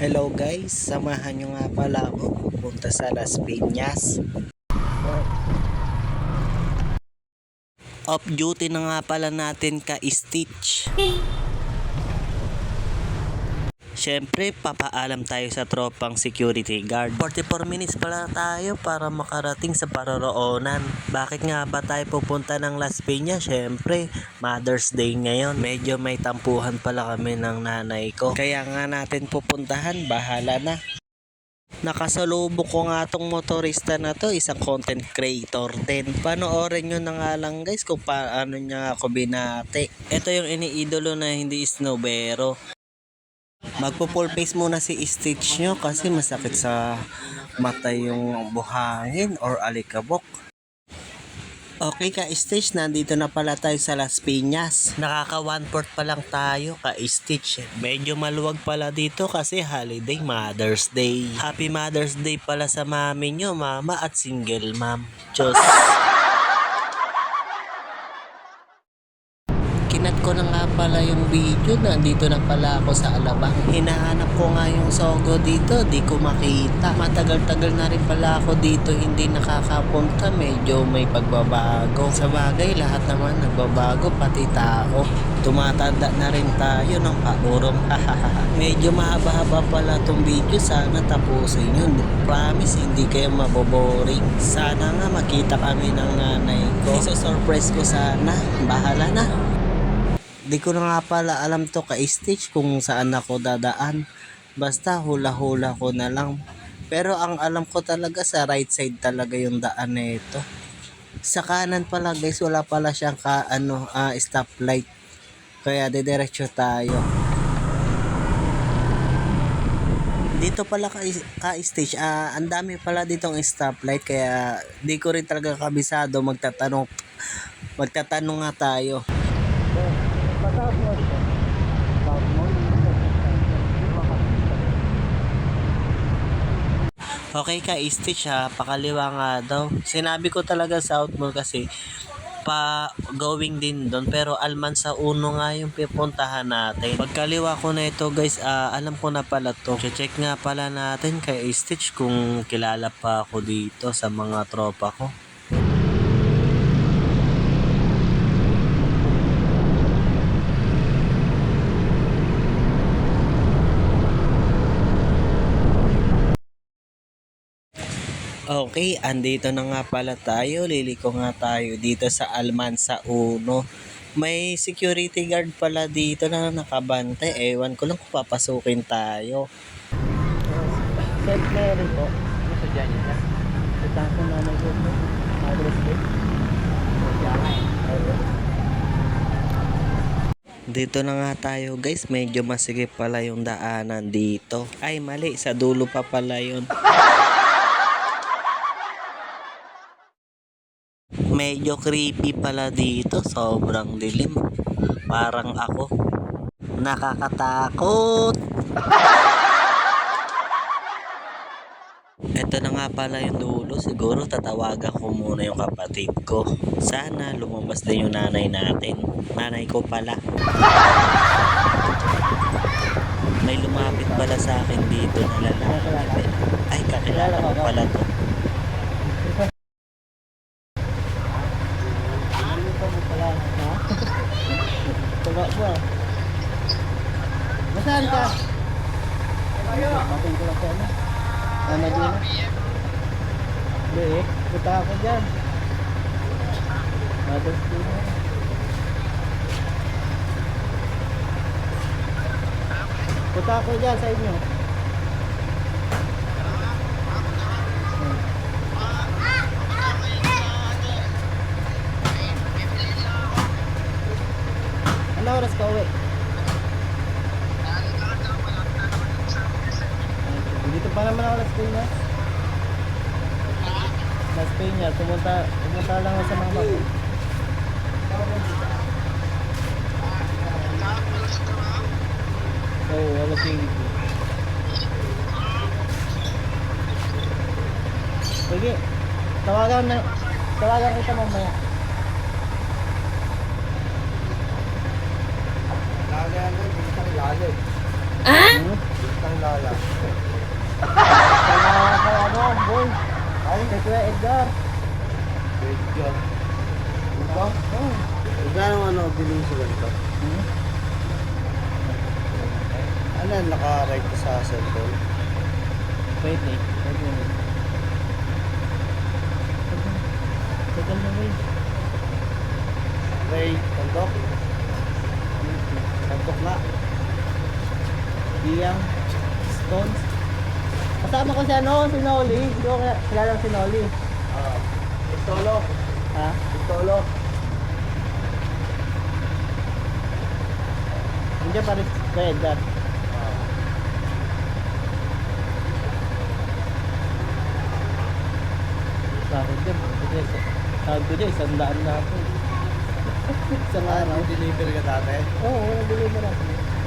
Hello guys, samahan nyo nga pala ako pupunta sa Las Piñas. Off duty na nga pala natin ka Stitch. Siyempre, papaalam tayo sa tropang security guard. 44 minutes pala tayo para makarating sa paroroonan. Bakit nga ba tayo pupunta ng Las Piñas? Siyempre, Mother's Day ngayon. Medyo may tampuhan pala kami ng nanay ko. Kaya nga natin pupuntahan, bahala na. Nakasalubong ko nga tong motorista na to, isang content creator din. Panoorin nyo na nga lang guys kung paano niya ako binate. Ito yung iniidolo na hindi snowbero. Magpo full face muna si Stitch nyo kasi masakit sa mata yung buhangin or alikabok. Okay ka Stitch, nandito na pala tayo sa Las Piñas. Nakaka one fourth pa lang tayo ka Stitch. Medyo maluwag pala dito kasi holiday Mother's Day. Happy Mother's Day pala sa mami nyo, mama at single mom. Diyos. Ko na nga pala yung video, nandito na pala ako sa Alabang. Hinahanap ko nga yung Sogo dito, di ko makita. Matagal-tagal na rin pala ako dito, hindi nakakapunta, medyo may pagbabago. Sa bagay, lahat naman nagbabago, pati tao. Tumatanda na rin tayo ng paurong. medyo mahaba-haba pala tong video, sana tapusin yun. Promise, hindi kayo maboboring. Sana nga makita kami ng nanay ko. Iso-surprise ko sana, bahala na. Di ko na nga pala alam to ka Stitch kung saan ako dadaan. Basta hula-hula ko na lang. Pero ang alam ko talaga sa right side talaga yung daan na ito. Sa kanan pala guys, wala pala siyang ka, ano, ah, stoplight. Kaya didiretso tayo. Dito pala ka, ka stage, ah, ang dami pala ditong stoplight kaya di ko rin talaga kabisado magtatanong magtatanong nga tayo. Okay ka, Stitch ha, pakaliwa nga daw. Sinabi ko talaga South Mall kasi pa going din doon pero Almansa Uno nga yung pipuntahan natin. Pagkaliwa ko na ito guys, ah, alam ko na pala to. Check nga pala natin kay Stitch kung kilala pa ako dito sa mga tropa ko. Okay, andito na nga pala tayo. Liliko nga tayo dito sa Almansa 1. May security guard pala dito na nakabante. Ewan ko lang kung papasukin tayo. St. Mary po. Ano sa dyan yun? Ito ko na may gusto. Address. Dito na nga tayo guys, medyo masigip pala yung daanan dito. Ay mali, sa dulo pa pala yun. Medyo creepy pala dito, sobrang dilim. Parang ako. Nakakatakot. Ito na nga pala yung dulo. Siguro tatawagan ko muna yung kapatid ko. Sana lumabas din yung nanay natin. Nanay ko pala. May lumapit pala sa akin dito na lalaki. Ay, kakilala ko pala to. Taga ba? Masaan ka? Mating ko lang siya na. Ano din? Hindi eh. Punta ako dyan. Mother's Day na. Punta ako dyan sa inyo. Oras ka uwi? Dito pa naman ako Las Piñas. Las Piñas, pumunta, pumunta lang ako sa mama ko. Oo, oh, wala singit. Sige, tawagan na, tawagan kita mamaya. Lagi ano, hindi ka lagi. Hmm? ng lala. Kailangan kay ano, boy. Ay, kay Kuya Edgar. Medyo. Ito? Oh. Magkano ano bilhin sa ganito? Hmm? Ano naka-right ka sa cellphone? Ray, tandok? Tandok na. Diyang. Stones. Kasama ko si ano, si Nolly. Hindi ko kila- kilala si Nolly. Ah. Pistolo. Ha? Pistolo. Hindi pa rin kay Edgar. Ah. Bakit dyan? Tawag ko dyan, isang daan na ako. Isang Ah, araw. deliver ka dati? Oo, oo, mo na.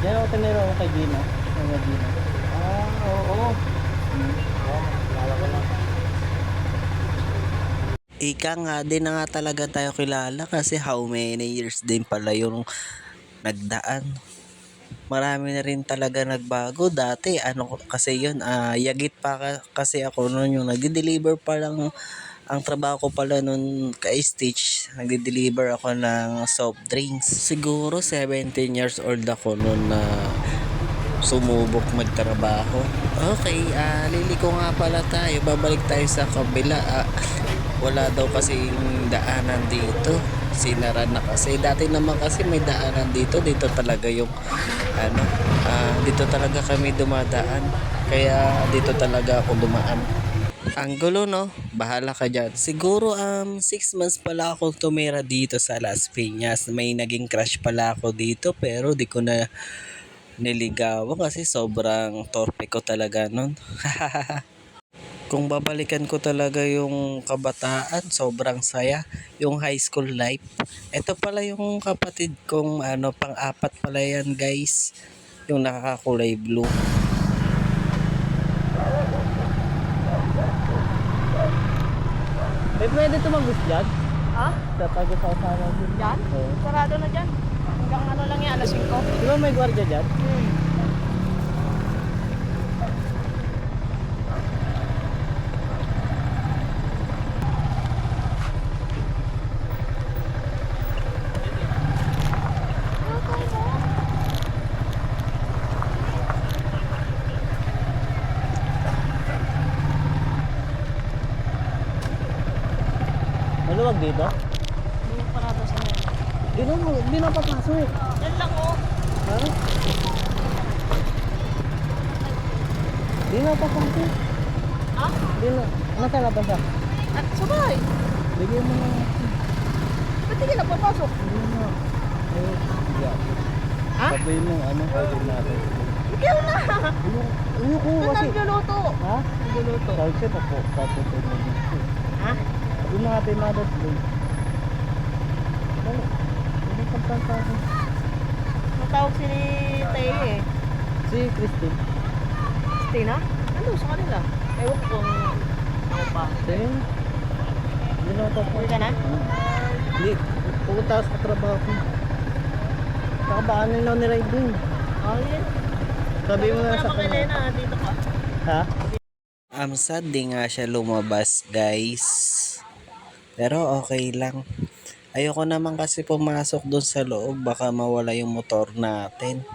Diyan ako tiniro ako kay Gina. Kay Gina. Ah, oo. Oo, kilala ko na. Ika nga, din na nga talaga tayo kilala kasi how many years din pala yung nagdaan. Marami na rin talaga nagbago. Dati, ano kasi yun, ah, yagit pa ka- kasi ako noon yung nagde-deliver pa lang ang trabaho ko pala noon kay Stitch, nagde-deliver ako ng soft drinks. Siguro 17 years old ako noon na sumubok magtrabaho. Okay, ah liliko nga pala tayo. Babalik tayo sa kabila. Ah, wala daw kasi daanan dito. Sinara na kasi. Dati naman kasi may daanan dito. Dito talaga yung ano, ah, dito talaga kami dumadaan. Kaya dito talaga ako dumaan. Ang gulo no, bahala ka dyan. Siguro um 6 months pala ako tumira dito sa Las Piñas. May naging crush pala ako dito pero di ko na niligawan kasi sobrang torpe ko talaga nun. Kung babalikan ko talaga yung kabataan, sobrang saya. Yung high school life. Ito pala yung kapatid kong ano, pang-apat pala yan guys. Yung nakakakulay blue. Pwede tumagos dyan? Ha? Tatago sa usawa dyan. Diyan? Oo. Sarado na dyan. Hanggang ano lang yan, alas 5. Di ba may gwardiya dyan? Hmm. Maluwag dito? Hindi mo parado sa mga. Di na, di na papasok. Yan lang oh. Ha? Di na papasok. Ha? Di na. Nasa labas siya. At sabay. Bigyan mo na. Ba't di ka napapasok? Bigyan mo. Eh, yeah. Ha? Sabihin mo ano pwede natin. Ikaw na. Ano ko Ito kasi. nagluluto. Ha? Nagluluto. Tawag siya papo. Paputo mo. Ha? Sabi mo natin mother's day. Dali. Ano pang tantawag? Matawag si Tay eh. Si Christine. Tina? Ano sa kanila? Ewan ko kung ako pa. Then, hindi na ako Uwi ka na? Hindi. Pupunta ako sa trabaho ko. Saka ba ano yung ni-ride din? Oh, yun. Sabi mo na sa. Lena, dito ka. Ha? Um, sad di nga siya lumabas, guys. Pero okay lang. Ayoko naman kasi pumasok doon sa loob. Baka mawala yung motor natin.